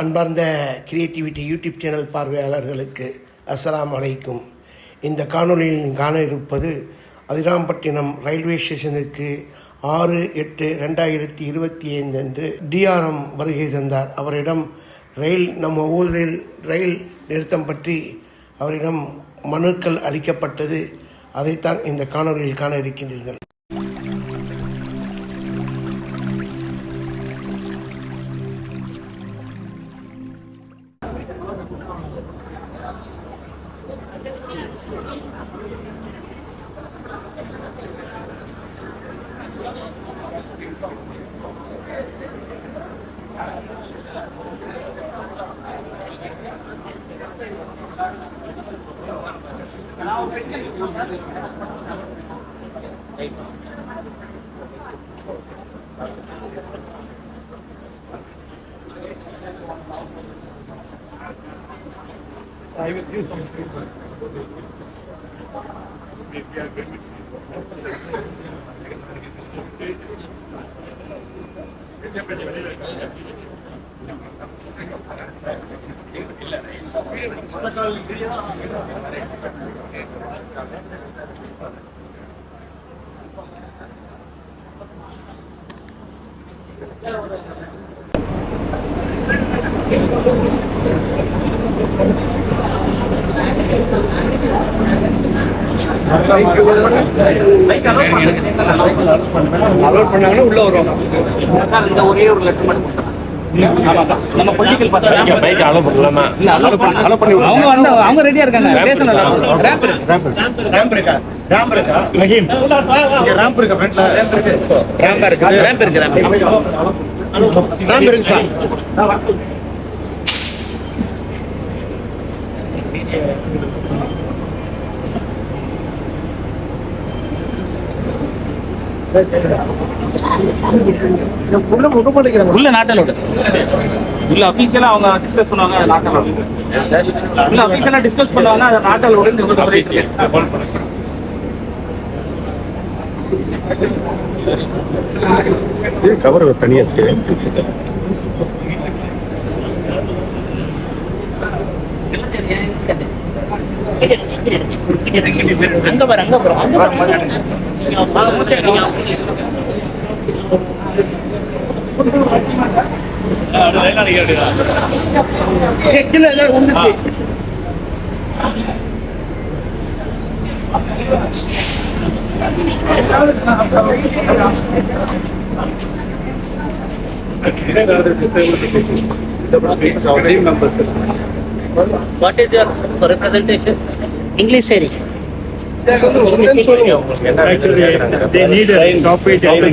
அன்பார்ந்த creativity YouTube channel பார்வையாளர்களுக்கு அஸ்லாம் அலைக்கும். இந்த காணொளியில் காண இருப்பது அதிராம்பட்டினம் ரயில்வே ஸ்டேஷனுக்கு ஆறு எட்டு ரெண்டாயிரத்தி இருபத்தி ஐந்து அன்று டிஆர்எம் வருகை தந்தார். அவரிடம் ரயில் நம்ம ஊரில் ரயில் நிறுத்தம் பற்றி அவரிடம் மனுக்கள் அளிக்கப்பட்டது. அதைத்தான் இந்த காணொளியில் காண இருக்கின்றீர்கள். I will do some treatment. Gracias. Allot பண்ணாங்கன்னா உள்ள வருவாங்க சார் இந்த ஒரே ஒரு லெட்டர் மட்டும் கொடுத்தா. ஆமாப்பா. நம்ம பொலிட்டிக்கல் பைக் அலோ பண்ணலாமா இல்ல allow பண்ண-. அவங்க வந்து அவங்க ரெடியா இருக்காங்க ஸ்டேஷன்ல ரேம்ப் இருக்கு. ரேம்ப் இருக்கா ரேம்ப் இருக்கா இங்க ரேம்ப் இருக்கா ஃப்ரண்ட்ல ரேம்ப் இருக்கு ரேம்ப் இருக்குது ரேம்ப் இருக்கு ரேம்ப் ரேம்ப் இருக்கு சார் உள்ள விட. மாட்டேங்கிறாங்க உள்ள நாட்டல் விடு உள்ள அபிஷியலா அவங்க டிஸ்கஸ் பண்ணுவாங்க அது நாட்டல் விடு. உள்ள அபிஷியலா டிஸ்கஸ் பண்ணுவாங்க அது நாட்டல். இது கவர் தனியா இருக்கு அங்க பாரு அங்க பாரு அங்க பாரு. What is your representation? English series.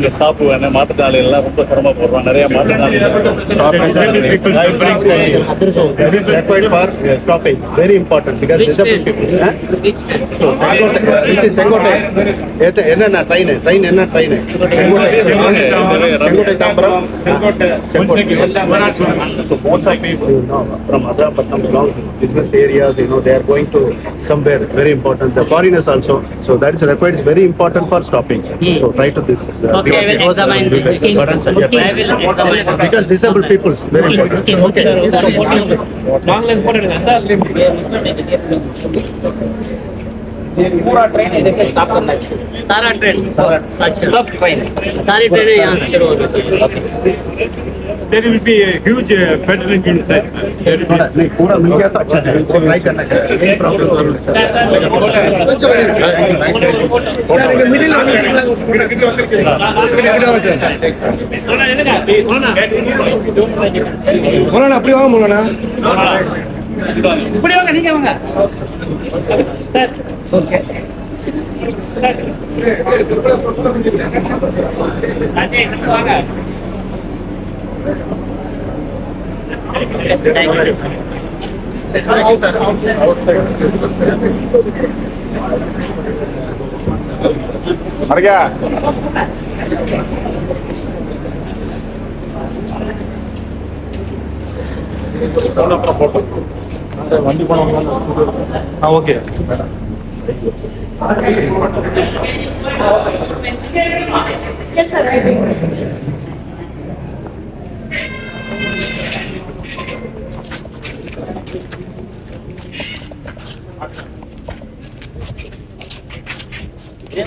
Stop ரொம்ப சிரமப்படுறோம் நிறைய மாற்றுத்தாளிகள் வெரி இம்பார்ட்டன்ட் செங்கோட்டை என்னென்ன ட்ரெயின் ட்ரெயின் என்ன train Sengottai Sengottai Tambaram Sengottai from other but some long business areas you so that is required, it's very important for stopping. So try to this. uh, Okay, because I will it was, uh, examine this. because- Pardon, sir, yeah. I will examine. Because disabled people's very important. So, okay. पूरा train इधर से stop करना चाहिए सारा train सारा- अच्छा सब train सारी ट्रेनें यहाँ से शुरू होनी चाहिए There will be a huge uh, pedaling inside. पूरा नहीं पूरा मिल गया तो अच्छा है वो ट्राई करना चाहिए नहीं प्रॉब्लम மோலானா அப்படி வாங்க மோலானா இப்படி வாங்க நீங்க வாங்க ஓகே வாங்க Thank you. மறையா வண்டி ஆ okay Yes, sir, I think. They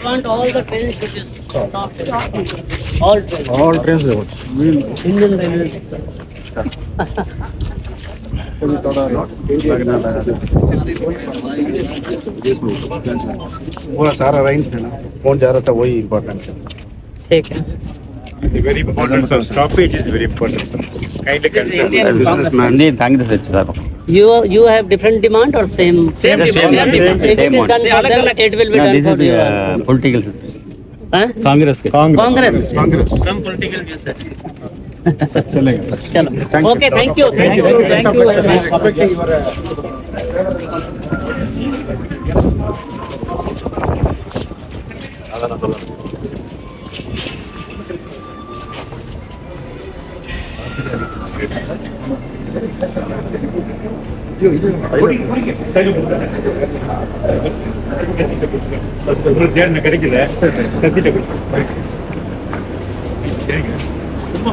सारा अरेंज है ना कौन जा रहा था वही इम्पोर्टेंट है ठीक है very important sir stoppage is very important sir kindly consider businessman नहीं thank you sir you you have different demand or same Same The demand. Same demand. If it Same is one. done for it will be No, done for the you uh, political situation. Huh? Congress. Congress. Congress. Some political juices. Okay, thank you. Thank you. Thank you very much. கிடைக்கல சத்திட்ட சும்மா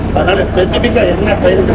அதனால ஸ்பெசிஃபிக்கா என்ன train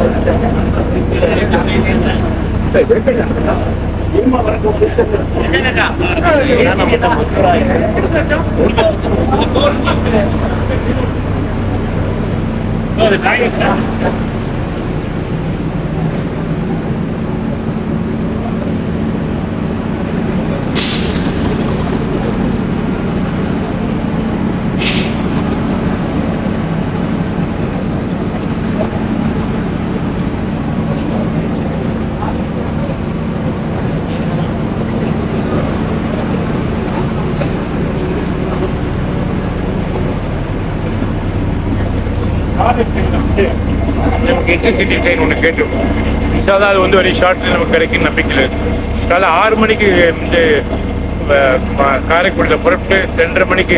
நமக்கு electricity train ஒன்று கேட்டோம் இன்ஷால்லா அது வந்து ஒரு ஷார்ட்ல நமக்கு கிடைக்கும் நம்பிக்கையில் இருக்கு. காலை ஆறு மணிக்கு வந்து காரைக்குடியில் புறப்பட்டு ரெண்டரை மணிக்கு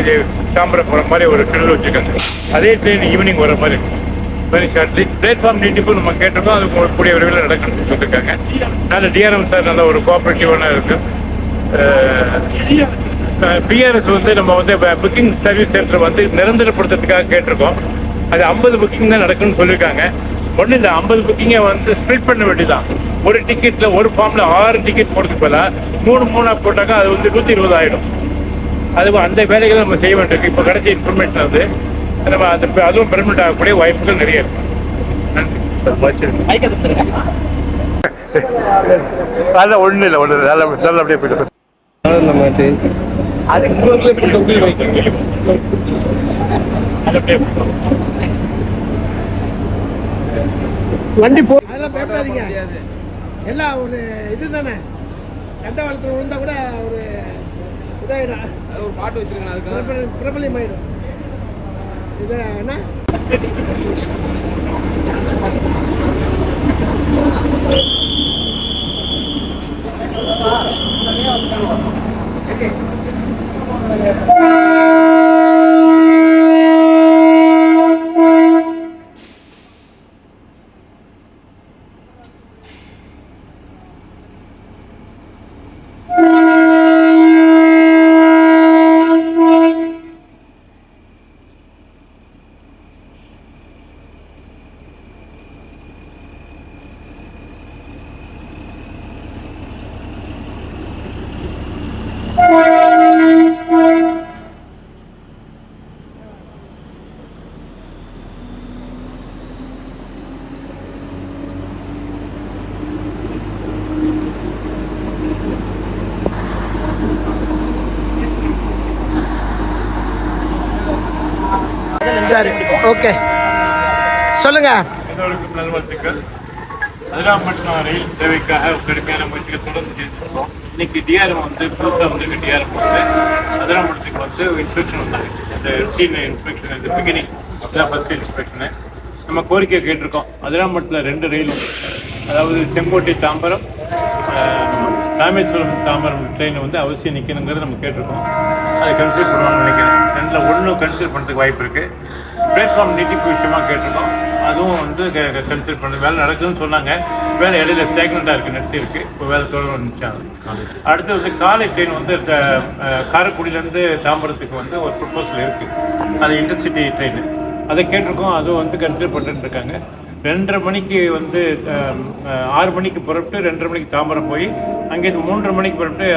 தாம்பரம் போகிற மாதிரி ஒரு ட்ரெயின் வச்சுருக்காங்க. அதே ட்ரெயின் ஈவினிங் வர மாதிரி வெரி ஷார்ட்லி பிளாட்ஃபார்ம் நீட்டிப்பு நம்ம கேட்டிருக்கோம். அது கூடிய விரைவில் நடக்கணும்னு சொல்லியிருக்காங்க நல்ல டிஆர்எம் சார் நல்ல ஒரு கோஆப்ரேட்டிவான இருக்கு. பிஆர்எஸ் வந்து நம்ம வந்து புக்கிங் சர்வீஸ் சென்டர் வந்து நிரந்தரப்படுத்துறதுக்காக கேட்டிருக்கோம். அது ஐம்பது புக்கிங் தான் நடக்கும்னு சொல்லியிருக்காங்க ஒன்றும் இல்லை ஐம்பது புக்கிங்கை வந்து ஸ்ப்ளிட் பண்ண வேண்டியதான் ஒரு டிக்கெட்ல ஒரு ஃபார்ம்ல ஆறு டிக்கெட் போடுறதுக்கு பதிலாக மூணு மூணா போட்டாக்கா அது வந்து நூற்றி இருபது ஆயிடும். அது அந்த வேலைகளை நம்ம செய்ய வேண்டியிருக்கு. இப்போ கிடைச்ச இன்ஃபர்மேஷன் வந்து நம்ம அந்த அதுவும் பெர்மனெண்ட் ஆகக்கூடிய வாய்ப்புகள் நிறைய இருக்கு. நன்றி. அதெல்லாம் ஒன்றும் இல்லை ஒன்றும் இல்லை. நல்ல நல்ல அப்படியே போயிட்டு அது உங்களுக்கு தொங்கி வைக்கணும் நல்ல அப்படியே போயிட்டு வண்டி போ அதெல்லாம் பயப்படாதீங்க. எல்லாம் ஒரு இது தானே கண்ட வளத்துல விழுந்தா கூட ஒரு இதாயிடும். ஒரு பாட்டு வச்சிருக்கேன் பிரபலியம் ஆயிடும் இது என்ன? சரி ஓகே. சொல்லுங்க. எல்லோருக்கும் நல்வாழ்த்துக்கள். அதிராம்பட்டினம் ரயில் சேவைக்காக கடுமையான முயற்சிகள் தொடர்ந்து செஞ்சுருக்கோம் இன்னைக்கு டிஆர்எம் வந்து புதுசாக வந்து டிஆர்எம் வந்து அதிராமட்டத்துக்கு வந்து இன்ஸ்பெக்ஷன் வந்தாங்க. இந்த ரூட்டீன் இன்ஸ்பெக்ஷன் இந்த பிகினிங் அதுதான் ஃபர்ஸ்ட் இன்ஸ்பெக்ஷனு நம்ம கோரிக்கை கேட்டிருக்கோம். அதிராமட்டத்தில் ரெண்டு ரயில் அதாவது செங்கோட்டை தாம்பரம் ராமேஸ்வரம் தாம்பரம் ட்ரெயின் வந்து அவசியம் நிற்கணுங்கிறத நம்ம கேட்டிருக்கோம். அதை கன்சிடர் பண்ணுவாங்கன்னு நினைக்கிறேன். ரெண்டில் ஒன்றும் கன்சிடர் பண்ணுறதுக்கு வாய்ப்பு இருக்குது பிளாட்ஃபார்ம் நீட்டிப்பு விஷயமா கேட்டிருக்கோம். அதுவும் வந்து கன்சிடர் பண்ணி வேலை நடக்குதுன்னு சொன்னாங்க. வேலை இடையில ஸ்டேக்னண்டாக இருக்குது நிறுத்தி இருக்கு. இப்போ வேலை தொடர்பு நினச்சாங்க அடுத்து வந்து காலை ட்ரெயின் வந்து இந்த, காரைக்குடியிலேருந்து தாம்பரத்துக்கு வந்து ஒரு ப்ரொப்போசல் இருக்குது அது இன்டர்சிட்டி ட்ரெயின் அதை கேட்டிருக்கோம். அதுவும் வந்து கன்சிடர் பண்ணிட்டு இருக்காங்க. ரெண்டரை மணிக்கு வந்து ஆறு மணிக்கு புறப்பட்டு ரெண்டரை மணிக்கு தாம்பரம் போய் அங்கேருந்து மூன்றரை மணிக்கு புறப்பட்டு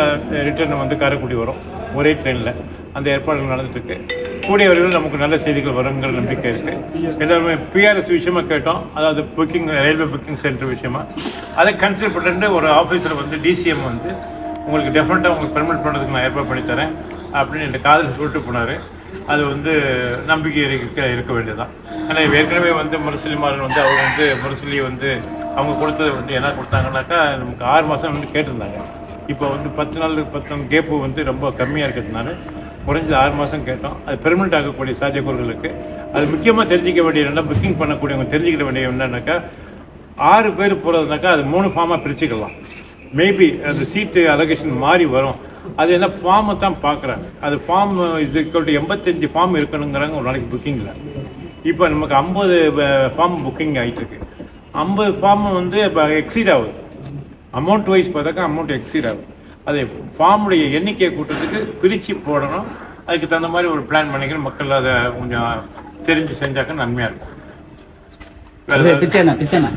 ரிட்டர்ன் வந்து காரைக்குடி வரும். ஒரே ட்ரெயினில் அந்த ஏற்பாடுகள் நடந்துட்டுருக்கு கூடிய வரையில் நமக்கு நல்ல செய்திகள் வருங்கிற நம்பிக்கை இருக்குது எல்லாருமே பிஆர்எஸ் விஷயமா கேட்டோம். அதாவது புக்கிங் ரயில்வே புக்கிங் சென்டர் விஷயமா. அதை கன்சிடர் பண்ணிட்டு ஒரு ஆஃபீஸர் வந்து டிசிஎம் வந்து உங்களுக்கு டெஃபினட்டாக உங்களுக்கு பெர்மிட் பண்ணுறதுக்கு நான் ஏற்பாடு பண்ணித்தரேன் அப்படின்னு என் காதல் சொல்லிட்டு போனார். அது வந்து நம்பிக்கை இருக்க இருக்க வேண்டியதுதான். ஆனால் ஏற்கனவே வந்து முரசலிமாரன் வந்து அவங்க வந்து முரசலி வந்து அவங்க கொடுத்தது வந்து என்ன கொடுத்தாங்கன்னாக்கா நமக்கு ஆறு மாதம் வந்து கேட்டிருந்தாங்க. இப்போ வந்து பத்து நாள் பத்து நாள் கேப்பு வந்து ரொம்ப கம்மியாக இருக்கிறதுனால குறைஞ்சது ஆறு மாதம் கேட்டோம். அது பெர்மனெண்ட் ஆகக்கூடிய சாத்தியக்கூறுகள் இருக்குது அது முக்கியமாக தெரிஞ்சிக்க வேண்டிய என்னென்னா புக்கிங் பண்ணக்கூடியவங்க தெரிஞ்சுக்கிற வேண்டிய என்னன்னாக்கா ஆறு பேர் போகிறதுனாக்கா அது மூணு ஃபார்மாக பிரிச்சுக்கலாம். மேபி அந்த சீட்டு அலோகேஷன் மாறி வரும். அது என்ன ஃபார்மை தான் பார்க்குறாங்க அது ஃபார்ம் இஸ் ஈக்குவல் டு எண்பத்தஞ்சு ஃபார்ம் இருக்கணுங்கிறாங்க ஒரு நாளைக்கு புக்கிங்கில் இப்போ நமக்கு ஐம்பது ஃபார்ம் புக்கிங் ஆகிட்டுருக்கு ஐம்பது ஃபார்ம் வந்து இப்போ எக்ஸீட் ஆகுது. அமௌண்ட் வைஸ் பார்த்தாக்கா அமௌண்ட் எக்ஸீட் ஆகும் அது ஃபார்முடைய எண்ணிக்கையை கூட்டத்துக்கு பிரித்து போடணும். அதுக்கு தகுந்த மாதிரி ஒரு பிளான் பண்ணிக்கணும். மக்கள் அதை கொஞ்சம் தெரிஞ்சு செஞ்சாக்க நன்மையாக இருக்கும்.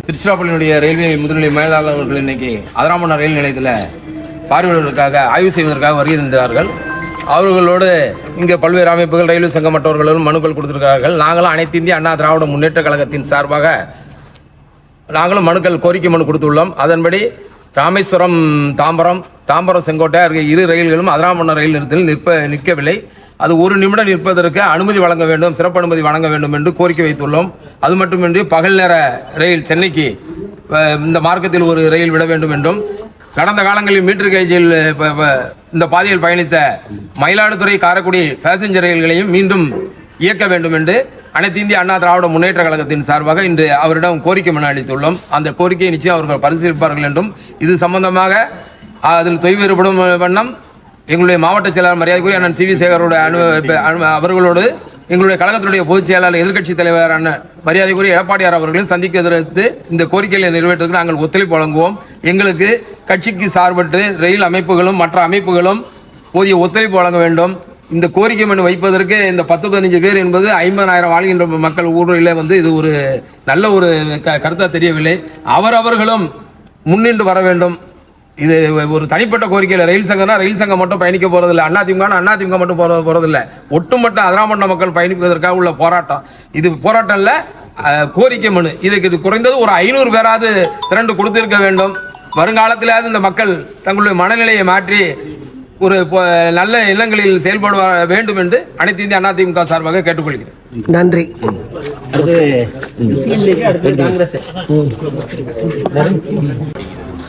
திருச்சிராப்பள்ளியினுடைய ரயில்வே முதுநிலை மேலாளர் அவர்கள் இன்னைக்கு அதிராமண்ண ரயில் நிலையத்தில் பார்வையிடுவதற்காக ஆய்வு செய்வதற்காக வருகை தந்தார்கள் அவர்களோடு இங்கே பல்வேறு அமைப்புகள் ரயில்வே சங்கம் மற்றவர்களும் மனுக்கள் கொடுத்திருக்கிறார்கள். நாங்களும் அனைத்து இந்திய அண்ணா திராவிட முன்னேற்ற கழகத்தின் சார்பாக நாங்களும் மனுக்கள் கோரிக்கை மனு கொடுத்துள்ளோம். அதன்படி ராமேஸ்வரம் தாம்பரம் தாம்பரம் செங்கோட்டை ஆகிய இரு ரயில்களும் அதிராமண்ண ரயில் நிறுத்தத்தில் நிற்ப நிற்கவில்லை. அது ஒரு நிமிடம் நிற்பதற்கு அனுமதி வழங்க வேண்டும் சிறப்பு அனுமதி வழங்க வேண்டும் என்று கோரிக்கை வைத்துள்ளோம். அது மட்டுமின்றி பகல் நேர ரயில் சென்னைக்கு இந்த மார்க்கத்தில் ஒரு ரயில் விட வேண்டும் என்றும் கடந்த காலங்களில் மீட்டர் கேஜில் இந்த பாதையில் பயணித்த மயிலாடுதுறை காரைக்குடி பேசஞ்சர் ரயில்களையும் மீண்டும் இயக்க வேண்டும் என்று அனைத்து இந்திய அண்ணா திராவிட முன்னேற்ற கழகத்தின் சார்பாக இன்று அவரிடம் கோரிக்கை மனு அளித்துள்ளோம். அந்த கோரிக்கையை நிச்சயம் அவர்கள் பரிசீலிப்பார்கள் என்றும் இது சம்பந்தமாக அதில் தொய்வேறுபடும் வண்ணம் எங்களுடைய மாவட்ட செயலாளர் மரியாதைக்குரிய அண்ணன் சி வி சேகரோட அனு அவர்களோடு எங்களுடைய கழகத்தினுடைய பொதுச் செயலாளர் எதிர்க்கட்சித் தலைவர் அண்ணன் மரியாதைக்குரிய எடப்பாடியார் அவர்களையும் சந்திக்க எதிர்த்து இந்த கோரிக்கைகளை நிறைவேற்றுவதற்கு நாங்கள் ஒத்துழைப்பு வழங்குவோம். எங்களுக்கு கட்சிக்கு சார்பற்று ரயில் அமைப்புகளும் மற்ற அமைப்புகளும் போதிய ஒத்துழைப்பு வழங்க வேண்டும். இந்த கோரிக்கை மனு வைப்பதற்கு இந்த பத்து பதினஞ்சு பேர் என்பது ஐம்பதாயிரம் வாழ்கின்ற மக்கள் ஊரில் வந்து இது ஒரு நல்ல ஒரு க கருத்தாக தெரியவில்லை. அவரவர்களும் முன்னின்று வர வேண்டும். இது ஒரு தனிப்பட்ட கோரிக்கையில் ரயில் சங்கம்னா ரயில் சங்கம் மட்டும் பயணிக்க போறதில்ல. அண்ணா திமுக அண்ணா திமுக மட்டும் போற போறதில்ல. ஒட்டுமொத்த அதிராமண்ட மக்கள் பயணிப்பதற்காக உள்ள போராட்டம். இது போராட்டம் இல்ல கோரிக்கை மனு. இதுக்கு இது குறைந்தது ஒரு ஐநூறு பேராவது திரண்டு கொடுத்திருக்க வேண்டும். வருங்காலத்திலாவது இந்த மக்கள் தங்களுடைய மனநிலையை மாற்றி ஒரு நல்ல எண்ணங்களில் செயல்பட வேண்டும் என்று அனைத்து இந்திய அதிமுக சார்பாக கேட்டுக்கொள்கிறேன். நன்றி.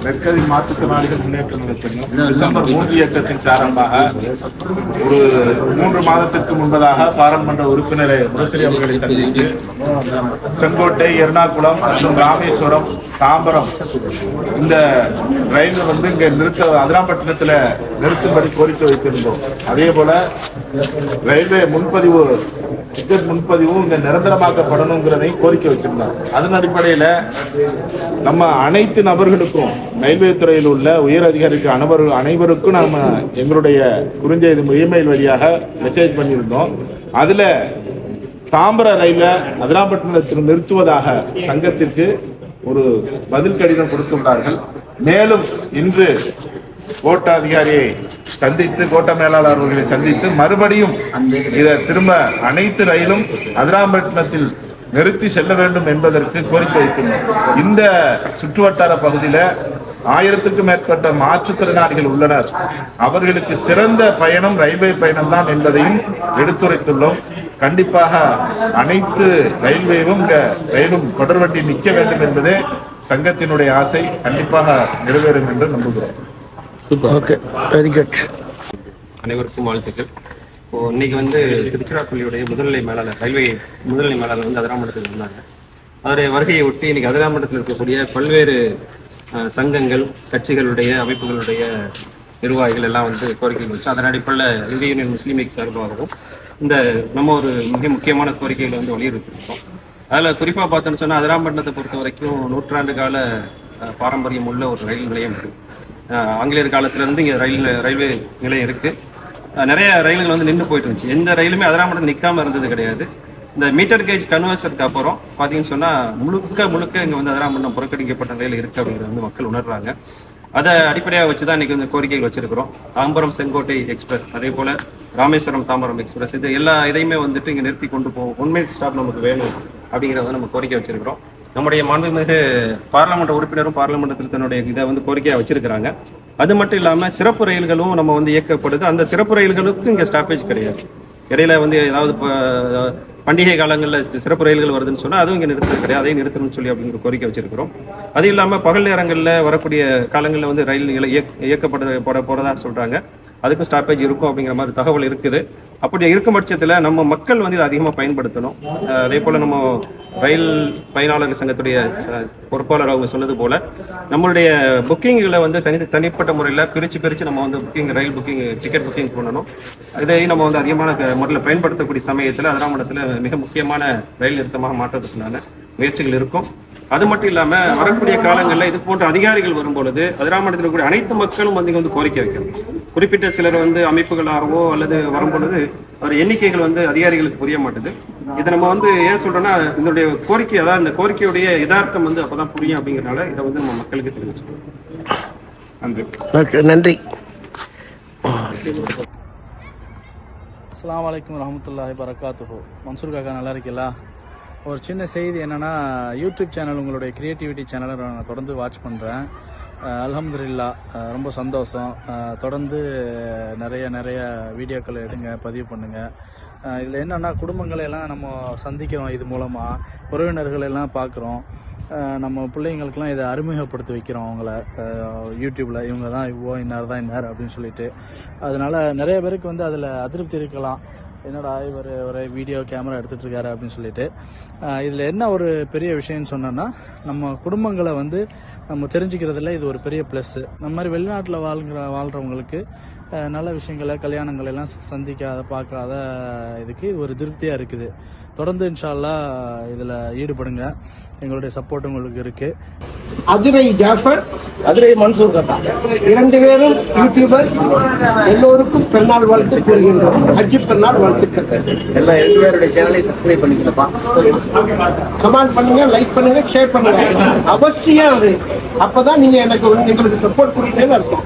மெர்க்கதி மாற்றுத்திறனாளிகள் முன்னேற்ற நிலையத்தின் டிசம்பர் மூன்று இயக்கத்தின் சாரம்பாக ஒரு மூன்று மாதத்திற்கு முன்பதாக பாராளுமன்ற உறுப்பினரை முரசரி அவர்களை சந்தித்து செங்கோட்டை எர்ணாகுளம் மற்றும் ராமேஸ்வரம் தாம்பரம் இந்த ரயில் வந்து இங்கே நிறுத்த அதிராம்பட்டினத்தில் நிறுத்தும்படி கோரிக்கை வைத்திருந்தோம். அதே போல ரயில்வே முன்பதிவு டிக்கெட் முன்பதிவும் இங்கே நிரந்தரமாக்கப்படணுங்கிறதையும் கோரிக்கை வச்சிருந்தாங்க அதன் அடிப்படையில் நம்ம அனைத்து நபர்களுக்கும் ரயில்வே துறையில் உள்ள உயர் அதிகாரிக்கு அனைவர் அனைவருக்கும் நாம் எங்களுடைய குறுஞ்செய்தி இமெயில் வழியாக மெசேஜ் பண்ணியிருந்தோம். அதில் தாம்பர ரயிலை அதிராம்பட்டினத்தில் நிறுத்துவதாக சங்கத்திற்கு ஒரு பதில் கடிதம் கொடுத்துள்ளார்கள். மேலும் இன்று கோட்ட அதிகாரியை சந்தித்து கோட்ட மேலாளர் அவர்களை சந்தித்து மறுபடியும் இதை திரும்ப அனைத்து ரயிலும் அதிராம்பட்டினத்தில் நிறுத்தி செல்ல வேண்டும் என்பதற்கு கோரிக்கை வைத்துள்ளோம் இந்த சுற்றுவட்டார பகுதியில் ஆயிரத்துக்கும் மேற்பட்ட மாற்றுத்திறனாளிகள் உள்ளனர். அவர்களுக்கு சிறந்த பயணம் ரயில்வே பயணம் தான் என்பதையும் எடுத்துரைத்துள்ளோம். கண்டிப்பாக அனைத்து ரயில்வேவும் ரயிலும் தொடர்வண்டி நிற்க வேண்டும் என்பதே சங்கத்தினுடைய ஆசை. கண்டிப்பாக நிறைவேறும் என்று நம்புகிறோம். ஓகே வெரி குட் அனைவருக்கும் வாழ்த்துக்கள். இப்போ இன்னைக்கு வந்து திருச்சிராப்பள்ளியுடைய முதுநிலை மேலாளர் ரயில்வே முதுநிலை மேலாளர் வந்து அதிராமண்டலத்தில் இருந்தாங்க. அவருடைய வருகையை ஒட்டி இன்னைக்கு அதிராமண்டலத்தில் இருக்கக்கூடிய பல்வேறு சங்கங்கள் கட்சிகளுடைய அமைப்புகளுடைய நிர்வாகிகள் எல்லாம் வந்து கோரிக்கை வச்சு அதன் அடிப்படையில் இந்திய யூனியன் முஸ்லீம் லீக் சார்பாகவும் இந்த நம்ம ஒரு மிக முக்கியமான கோரிக்கைகளை வந்து வலியுறுத்தியிருக்கோம். அதில் குறிப்பாக பார்த்தோன்னு சொன்னால் அதிராம்பட்டினத்தை பொறுத்த வரைக்கும் நூற்றாண்டு கால பாரம்பரியம் உள்ள ஒரு ரயில் நிலையம் இருக்குது ஆங்கிலேயர் காலத்திலேருந்து இங்கே ரயில் ரயில்வே நிலையம் இருக்குது நிறைய ரயில்கள் வந்து நின்று போயிட்டு இருந்துச்சு. எந்த ரயிலுமே அதராமட்டத்தில் நிற்காமல் இருந்தது கிடையாது. இந்த மீட்டர் கேஜ் கன்வர்சருக்கு அப்புறம் பார்த்தீங்கன்னு சொன்னால் முழுக்க முழுக்க இங்கே வந்து அதராமட்டம் புறக்கணிக்கப்பட்ட நிலையில் இருக்குது அப்படிங்கிறது வந்து மக்கள் உணர்றாங்க. அதை அடிப்படையாக வச்சு தான் இன்றைக்கி வந்து கோரிக்கைகள் வச்சுருக்கிறோம். தாம்பரம் செங்கோட்டை எக்ஸ்பிரஸ் அதே போல் ராமேஸ்வரம் தாம்பரம் எக்ஸ்பிரஸ் இது எல்லா இதையுமே வந்துட்டு இங்கே நிறுத்தி கொண்டு போவோம் ஒன் மினிட் ஸ்டாப் நமக்கு வேணும் அப்படிங்கிறத நம்ம கோரிக்கை வச்சுருக்கிறோம். நம்முடைய மாண்புமிகு பாராளுமன்ற உறுப்பினரும் பாராளுமன்றத்தில் தன்னுடைய இதை வந்து கோரிக்கையாக வச்சிருக்கிறாங்க. அது மட்டும் இல்லாமல் சிறப்பு ரயில்களும் நம்ம வந்து இயக்கப்படுது. அந்த சிறப்பு ரயில்களுக்கும் இங்கே ஸ்டாப்பேஜ் கிடையாது. இடையில வந்து ஏதாவது இப்போ பண்டிகை காலங்களில் சிறப்பு ரயில்கள் வருதுன்னு சொன்னால் அதுவும் இங்கே நிறுத்த கிடையாது. அதையும் நிறுத்தணும்னு சொல்லி அப்படிங்கிற கோரிக்கை வச்சிருக்கிறோம். அது இல்லாமல் பகல் நேரங்களில் வரக்கூடிய காலங்களில் வந்து ரயில் நிலை இயக்க- இயக்கப்பட போட போகிறதா சொல்றாங்க. அதுக்கும் ஸ்டாப்பேஜ் இருக்கும் அப்படிங்கிற மாதிரி தகவல் இருக்குது. அப்படி இருக்கும் பட்சத்தில் நம்ம மக்கள் வந்து இதை அதிகமாக பயன்படுத்தணும். அதே போல் நம்ம ரயில் பயனாளர் சங்கத்துடைய பொறுப்பாளர் அவங்க சொன்னது போல் நம்மளுடைய புக்கிங்களை வந்து தனி தனிப்பட்ட முறையில் பிரித்து பிரித்து நம்ம வந்து புக்கிங் ரயில் புக்கிங் டிக்கெட் புக்கிங் பண்ணணும். இதை நம்ம வந்து அதிகமான முறையில் பயன்படுத்தக்கூடிய சமயத்தில் அதிராமடத்தில் மிக முக்கியமான ரயில் நிறுத்தமாக மாற்றுறதுக்குண்டான முயற்சிகள் இருக்கும். அது மட்டும் இல்லாம வரக்கூடிய காலங்களில் இது போன்ற அதிகாரிகள் வரும்பொழுது அதிராமடத்தில் இருக்கக்கூடிய அனைத்து மக்களும் வந்து வந்து கோரிக்கை வைக்கணும். குறிப்பிட்ட சிலர் வந்து அமைப்புகளாகவோ அல்லது வரும்பொழுது ஒரு எண்ணிக்கைகள் வந்து அதிகாரிகளுக்கு புரிய மாட்டுது. இதை நம்ம வந்து ஏன் சொல்றோம்னா இதனுடைய கோரிக்கை அதாவது இந்த கோரிக்கையுடைய யதார்த்தம் வந்து அப்பதான் புரியும் அப்படிங்கறனால இதை வந்து நம்ம மக்களுக்கு தெரிவிச்சுக்கணும் நன்றி. ஓகே நன்றி. அஸ்ஸலாமு அலைக்கும் வரஹ்மத்துல்லாஹி வரகாத்துஹு மன்சூர் காக்கா நல்லா இருக்கீங்களா? ஒரு சின்ன செய்தி என்னன்னா யூடியூப் சேனல் உங்களுடைய கிரியேட்டிவிட்டி சேனலை நான் தொடர்ந்து வாட்ச் பண்ணுறேன் அலமதுல்லா ரொம்ப சந்தோஷம். தொடர்ந்து நிறைய நிறைய வீடியோக்கள் எடுங்க பதிவு பண்ணுங்க. இதில் என்னென்னா குடும்பங்களை எல்லாம் நம்ம சந்திக்கிறோம் இது மூலமாக உறவினர்களெல்லாம் பார்க்குறோம் நம்ம பிள்ளைங்களுக்கெல்லாம் இதை அறிமுகப்படுத்தி வைக்கிறோம் அவங்கள. யூடியூப்பில் இவங்க தான் இவ்வளோ இன்னார் தான் இன்னார் அப்படின்னு சொல்லிட்டு. அதனால் நிறைய பேருக்கு வந்து அதில் அதிருப்தி இருக்கலாம். என்னடா இவர் ஒரு வீடியோ கேமரா எடுத்துகிட்டு இருக்காரு அப்படின்னு சொல்லிட்டு. இதில் என்ன ஒரு பெரிய விஷயம்னு சொன்னோன்னா நம்ம குடும்பங்களை வந்து நம்ம தெரிஞ்சுக்கிறதுல இது ஒரு பெரிய ப்ளஸ்ஸு நம்ம மாதிரி வெளிநாட்டில் வாழ்கிற வாழ்கிறவங்களுக்கு நல்ல விஷயங்களை கல்யாணங்கள் எல்லாம் சந்திக்காத பார்க்காத இதுக்கு இது ஒரு திருப்தியாக இருக்குது. தொடர்ந்து இன்ஷால்லா இதில் ஈடுபடுங்க. எங்களுடைய சப்போர்ட் உங்களுக்கு இருக்குது அதிரை ஜாஃபர் அதிரை மன்சூர் கட்டா. இரண்டு பேரும் யூடியூபர்ஸ். எல்லோருக்கும் பெருநாள் வாழ்த்து கூறுகின்றோம். ஹஜ்ஜி பெருநாள் வாழ்த்துக்கள். எல்லா ரெண்டு பேருடைய சேனலை சப்ஸ்கிரைப் பண்ணிக்கிறப்பா கமெண்ட் பண்ணுங்க லைக் பண்ணுங்க ஷேர் பண்ணுங்க. அவசியம் அது. அப்பதான் நீங்க எனக்கு வந்து எங்களுக்கு சப்போர்ட் கொடுத்தேன்னு அர்த்தம்.